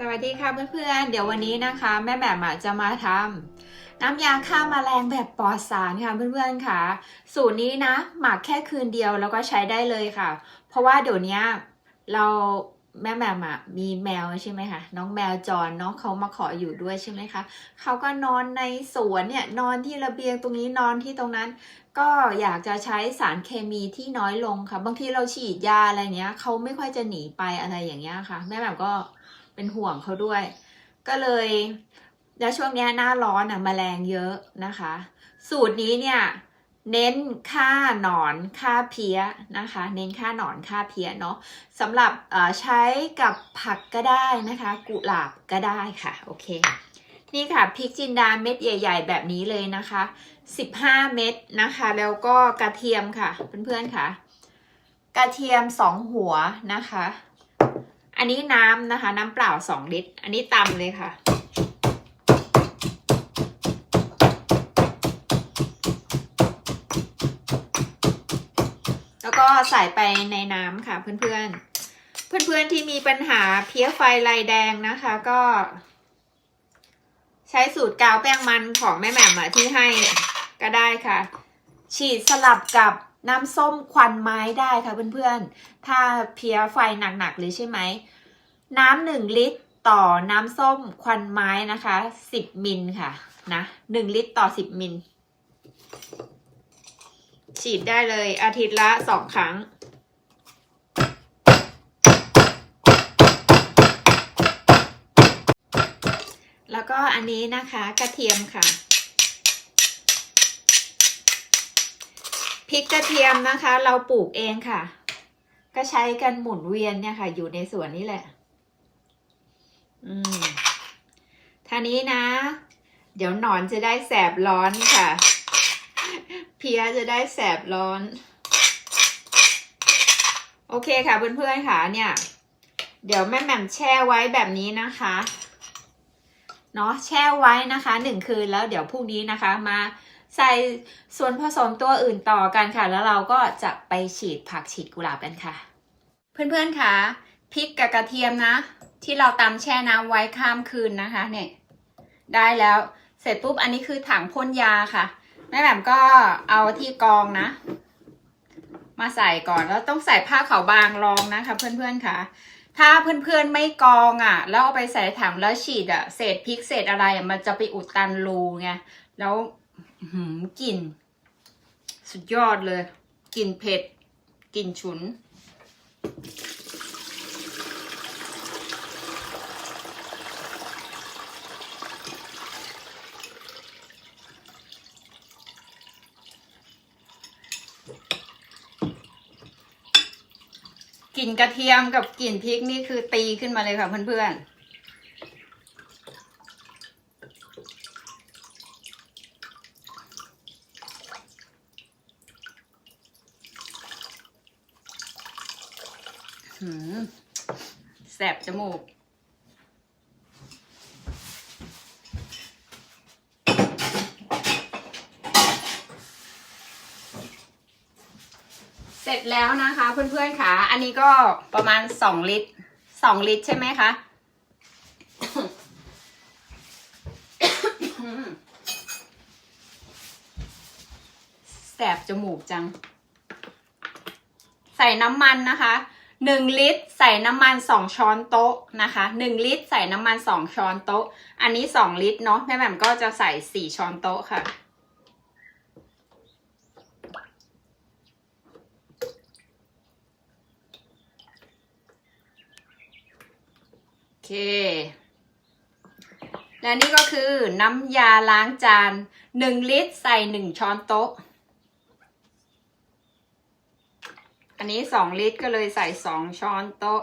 สวัสดีค่ะเพื่อนๆ เดี๋ยววันนี้นะคะ แม่แหม่มจะมาทำน้ำยาฆ่าแมลงแบบปลอดสารค่ะเพื่อนๆค่ะ สูตรนี้นะ หมักแค่คืนเดียวแล้วก็ใช้ได้เลยค่ะ เพราะว่าเดี๋ยวนี้เรา แม่แม่มอะมีแมวใช่ไหมคะน้องแมวจรเนาะเขามาขออยู่ด้วยใช่ไหมคะเขาก็นอนในสวนเนี่ยนอนที่ระเบียงตรงนี้นอนที่ตรงนั้น ก็อยากจะใช้สารเคมีที่น้อยลงค่ะ บางทีเราฉีดยาอะไรเงี้ยเขาไม่ค่อยจะหนีไปอะไรอย่างเงี้ยค่ะ แม่แม่มก็เป็นห่วงเขาด้วย ก็เลยแล้วช่วงนี้หน้าร้อนอะแมลงเยอะนะคะ สูตรนี้เนี่ย เน้นฆ่าหนอนฆ่าเพี้ยนะคะ เน้นฆ่าหนอนฆ่าเพี้ยเนาะสำหรับใช้กับผักก็ได้นะคะ กุหลาบก็ได้ค่ะ โอเค นี่ค่ะพริกจินดาเม็ดใหญ่ ๆ แบบนี้เลยนะคะ 15 เม็ดนะคะ แล้วก็กระเทียมค่ะเพื่อนๆค่ะ กระเทียม 2 หัวนะคะ อันนี้น้ำนะคะ น้ำเปล่า 2 ลิตร อันนี้ตำเลยค่ะ ส่ไปในน้ำค่ะเพื่อนๆ เพื่อนๆที่มีปัญหาเพี้ยไฟลายแดงนะคะก็ ใช้สูตรกาวแป้งมันของแม่แหม่มที่ให้ก็ได้ค่ะ ฉีดสลับกับน้ำส้มควันไม้ได้ค่ะเพื่อนๆ ถ้าเพี้ยไฟหนักๆเลยใช่ไหม น้ำหนึ่งลิตรต่อน้ำส้มควันไม้นะคะสิบมิลค่ะนะหนึ่งลิตรต่อสิบมิล ฉีดได้เลยอาทิตย์ละสองครั้ง แล้วก็อันนี้นะคะกระเทียมค่ะพริกกระเทียมนะคะ เราปลูกเองค่ะ ก็ใช้กันหมุนเวียนเนี่ยค่ะ อยู่ในสวนนี่แหละ อืมท่านี้นะ เดี๋ยวหนอนจะได้แสบร้อนค่ะ เพียจะได้แสบร้อน โอเคค่ะเพื่อนๆค่ะเนี่ย เดี๋ยวแม่แหม่มแช่ไว้แบบนี้นะคะเนาะแช่ไว้นะคะหนึ่งคืนแล้วเดี๋ยวพรุ่งนี้นะคะมาใส่ส่วนผสมตัวอื่นต่อกันค่ะ แล้วเราก็จะไปฉีดผักฉีดกุหลาบกันค่ะ เพื่อนๆค่ะพริกกับกระเทียมนะ ที่เราตำแช่น้ำไว้ข้ามคืนนะคะเนี่ยได้แล้วเสร็จปุ๊บอันนี้คือถังพ่นยาค่ะ แม่แหม่มก็เอาที่กองนะ มาใส่ก่อนแล้วต้องใส่ผ้าขาวบางรองนะคะ เพื่อนๆค่ะ ถ้าเพื่อนๆไม่กองอะ แล้วเอาไปใส่ถังแล้วฉีดอะเศษพริกเศษอะไรอะมันจะไปอุดตันรูไงแล้วหือกลิ่น สุดยอดเลยกลิ่นเผ็ดกลิ่นฉุน กลิ่นกระเทียมกับกลิ่นพริกนี่คือตีขึ้นมาเลยค่ะเพื่อนๆหืมแสบจมูก เสร็จแล้วนะคะ เพื่อนๆค่ะ อันนี้ก็ประมาณสองลิตรสองลิตรใช่ไหมคะแสบจมูกจัง ใส่น้ำมันนะคะหนึ่งลิตร ใส่น้ำมันสองช้อนโต๊ะนะคะหนึ่งลิตร ใส่น้ำมันสองช้อนโต๊ะ อันนี้สองลิตรเนาะแม่แหม่มก็จะใส่สี่ช้อนโต๊ะค่ะ เค และนี่ก็คือน้ำยาล้างจานหนึ่งลิตรใส่หนึ่งช้อนโต๊ะ อันนี้สองลิตรก็เลยใส่สองช้อนโต๊ะ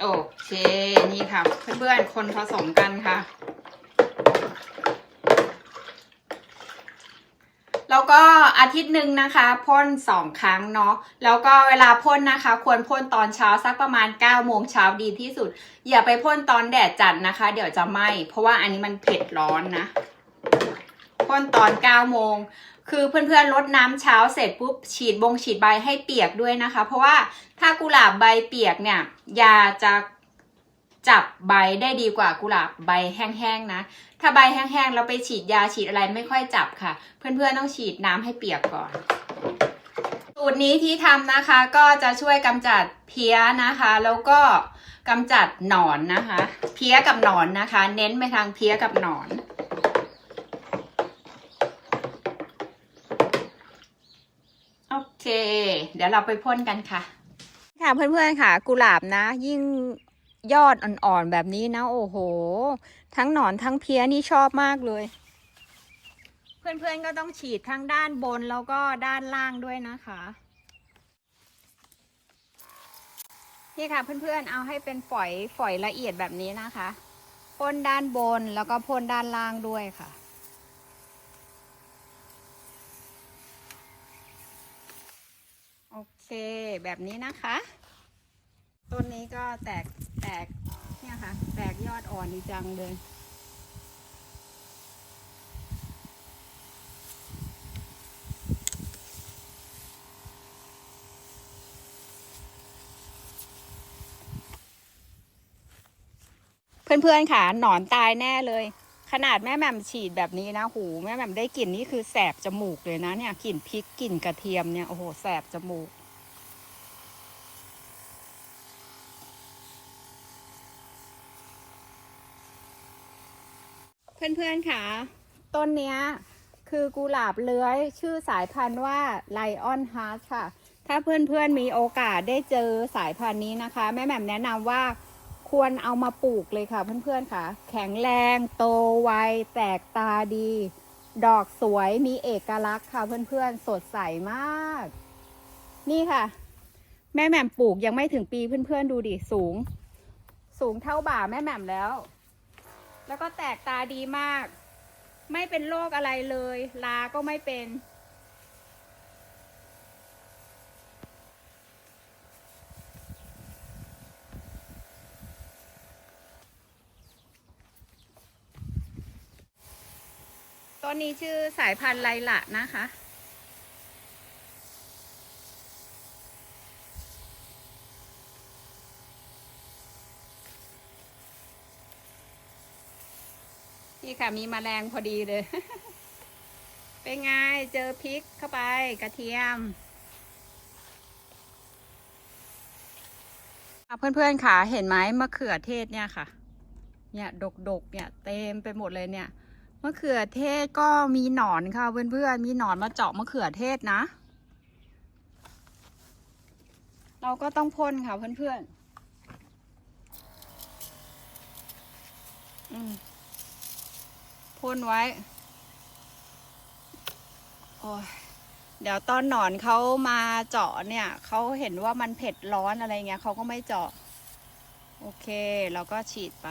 โอเค นี่ค่ะ เพื่อนๆคนผสมกันค่ะ แล้ว ก็อาทิตย์หนึ่งนะคะพ่นสองครั้งเนาะแล้วก็เวลาพ่นนะคะ ควรพ่นตอนเช้าสักประมาณ9ก้าโมงเช้าดีที่สุด อย่าไปพ่นตอนแดดจัดนะคะ เดี๋ยวจะไหม้เพราะว่าอันนี้มันเผ็ดร้อนนะพ่นตอน9โมงคือเพื่อนๆลดน้ำเช้าเสร็จปุ๊บฉีดบงฉีดใบให้เปียกด้วยนะคะ เพราะว่าถ้ากุหลาบใบเปียกเนี่ยยาจะ จับใบได้ดีกว่ากุหลาบใบแห้งๆนะ ถ้าใบแห้งๆเราไปฉีดยาฉีดอะไรไม่ค่อยจับค่ะ เพื่อนๆต้องฉีดน้ำให้เปียกก่อน สูตรนี้ที่ทำนะคะก็จะช่วยกำจัดเพี้ยนะคะ แล้วก็กำจัดหนอนนะคะ เพี้ยกับหนอนนะคะ เน้นไปทางเพี้ยกับหนอนโอเค เดี๋ยวเราไปพ่นกันค่ะ ค่ะเพื่อนๆค่ะ กุหลาบนะ ยิ่ง ยอดอ่อนๆแบบนี้นะ โอ้โห ทั้งหนอนทั้งเพี้ยนี่ชอบมากเลย เพื่อนๆก็ต้องฉีดทั้งด้านบนแล้วก็ด้านล่างด้วยนะคะนี่ค่ะเพื่อนๆเอาให้เป็นฝอยฝอยละเอียดแบบนี้นะคะพ่นด้านบนแล้วก็พ่นด้านล่างด้วยค่ะ โอเคแบบนี้นะคะ ต้นนี้ก็แตก แตก เนี่ยค่ะ แตกยอดอ่อนดีจังเลย เพื่อนๆค่ะ หนอนตายแน่เลย ขนาดแม่แหม่มฉีดแบบนี้นะ หู แม่แหม่มได้กลิ่นนี่คือแสบจมูกเลยนะเนี่ย กลิ่นพริก กลิ่นกระเทียมเนี่ย โอ้โห แสบจมูก เพื่อนๆค่ะ ต้นเนี้ยคือกุหลาบเลื้อย ชื่อสายพันธุ์ว่าไลออนฮาร์ค่ะ ถ้าเพื่อนๆมีโอกาสได้เจอสายพันธุ์นี้นะคะ แม่แหม่มแนะนำว่าควรเอามาปลูกเลยค่ะเพื่อนๆค่ะ แข็งแรงโตไวแตกตาดี ดอกสวยมีเอกลักษณ์ค่ะเพื่อนๆ สดใสมาก นี่ค่ะ แม่แหม่มปลูกยังไม่ถึงปีเพื่อนๆดูดิสูง สูงเท่าบ่าแม่แหม่มแล้ว แล้วก็แตกตาดีมาก ไม่เป็นโรคอะไรเลย ลาก็ไม่เป็น ต้นนี้ชื่อสายพันธุ์ไลละนะคะ นี่ค่ะมีแมลงพอดีเลย เป็นไงเจอพริกเข้าไปกระเทียมอะเพื่อนๆค่ะเห็นไหมมะเขือเทศเนี่ยค่ะ เนี่ยดกๆเนี่ยเต็มไปหมดเลยเนี่ยมะเขือเทศก็มีหนอนค่ะเพื่อนๆมีหนอนมาเจาะมะเขือเทศนะ เราก็ต้องพ่นค่ะเพื่อนๆอืม พ่นไว้ โอ้ยเดี๋ยวตอนหนอนเขามาเจาะเนี่ยเขาเห็นว่ามันเผ็ดร้อนอะไรเงี้ยเขาก็ไม่เจาะ โอเค เราก็ฉีดไป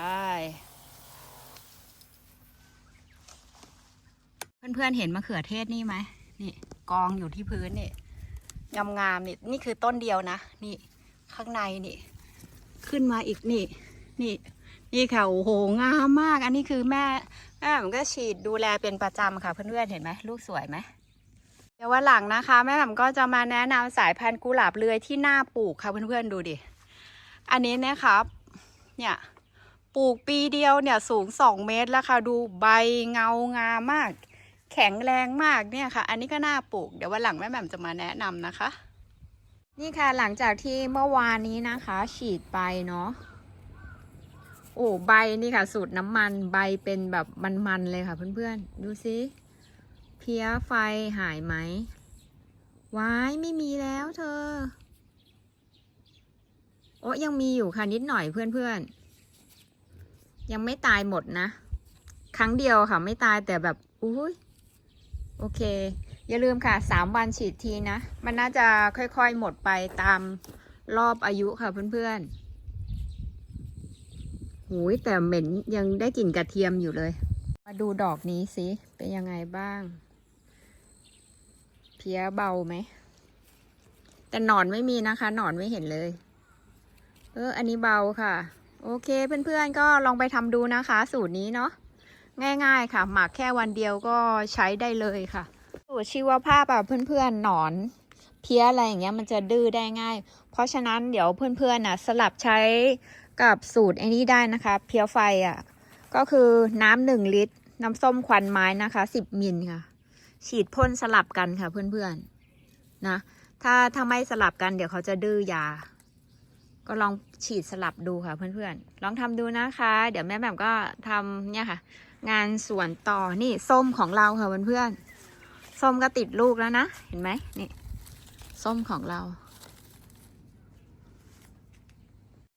เพื่อนๆเห็นมะเขือเทศนี่ไหมนี่ กองอยู่ที่พื้นนี่งามๆนี่นี่คือต้นเดียวนะ นี่ ข้างในนี่ ขึ้นมาอีกนี่ นี่ นี่ค่ะโอ้โหงามมาก อันนี้คือแม่ แม่ผมก็ฉีดดูแลเป็นประจำค่ะเพื่อนๆเห็นไหมลูกสวยไหมเดี๋ยววันหลังนะคะ แม่ผมก็จะมาแนะนำสายพันธุ์กุหลาบเลื้อยที่น่าปลูกค่ะเพื่อนๆดูดิ อันนี้นะครับ เนี่ยปลูกปีเดียวเนี่ยสูงสองเมตรแล้วค่ะดูใบเงางามมาก แข็งแรงมากเนี่ยค่ะ อันนี้ก็น่าปลูกเดี๋ยววันหลังแม่แหม่มจะมาแนะนำนะคะ นี่ค่ะหลังจากที่เมื่อวานนี้นะคะ ฉีดไปเนาะ โอ้ใบนี่ค่ะ สูตรน้ำมันใบเป็นแบบมันๆเลยค่ะ เพื่อนๆ ดูสิเพี้ยไฟหายไหมว้ายไม่มีแล้วเธอ โอ้ยังมีอยู่ค่ะนิดหน่อยเพื่อนๆ ยังไม่ตายหมดนะ ครั้งเดียวค่ะ ไม่ตายแต่แบบอุ้ยโอเค อย่าลืมค่ะสามวันฉีดทีนะ มันน่าจะค่อยๆหมดไปตามรอบอายุค่ะเพื่อนๆ หูยแต่เหม็นยังได้กลิ่นกระเทียมอยู่เลย มาดูดอกนี้สิ เป็นยังไงบ้าง เพี้ยเบาไหม แต่หนอนไม่มีนะคะหนอนไม่เห็นเลย เออ อันนี้เบาค่ะ โอเคเพื่อนๆก็ลองไปทำดูนะคะ สูตรนี้เนาะง่าย ๆ ค่ะ หมักแค่วันเดียวก็ใช้ได้เลยค่ะ สูตรชีวภาพอะเพื่อนๆหนอนเพี้ยอะไรอย่างเงี้ยมันจะดื้อได้ง่าย เพราะฉะนั้นเดี๋ยวเพื่อนๆนะสลับใช้ กับสูตรไอ้นี้ได้นะคะ เพี้ยไฟอะ ก็คือน้ำหนึ่งลิตร น้ำส้มควันไม้นะคะสิบมิลค่ะ ฉีดพ่นสลับกันค่ะเพื่อนๆนะ ถ้าถ้าไม่สลับกันเดี๋ยวเขาจะดื้อยา ก็ลองฉีดสลับดูค่ะเพื่อนๆ ลองทำดูนะคะ เดี๋ยวแม่แบบก็ทำเนี่ยค่ะ งานสวนต่อนี่ส้มของเราค่ะเพื่อนๆส้มก็ติดลูกแล้วนะ เห็นไหมนี่ ส้มของเรา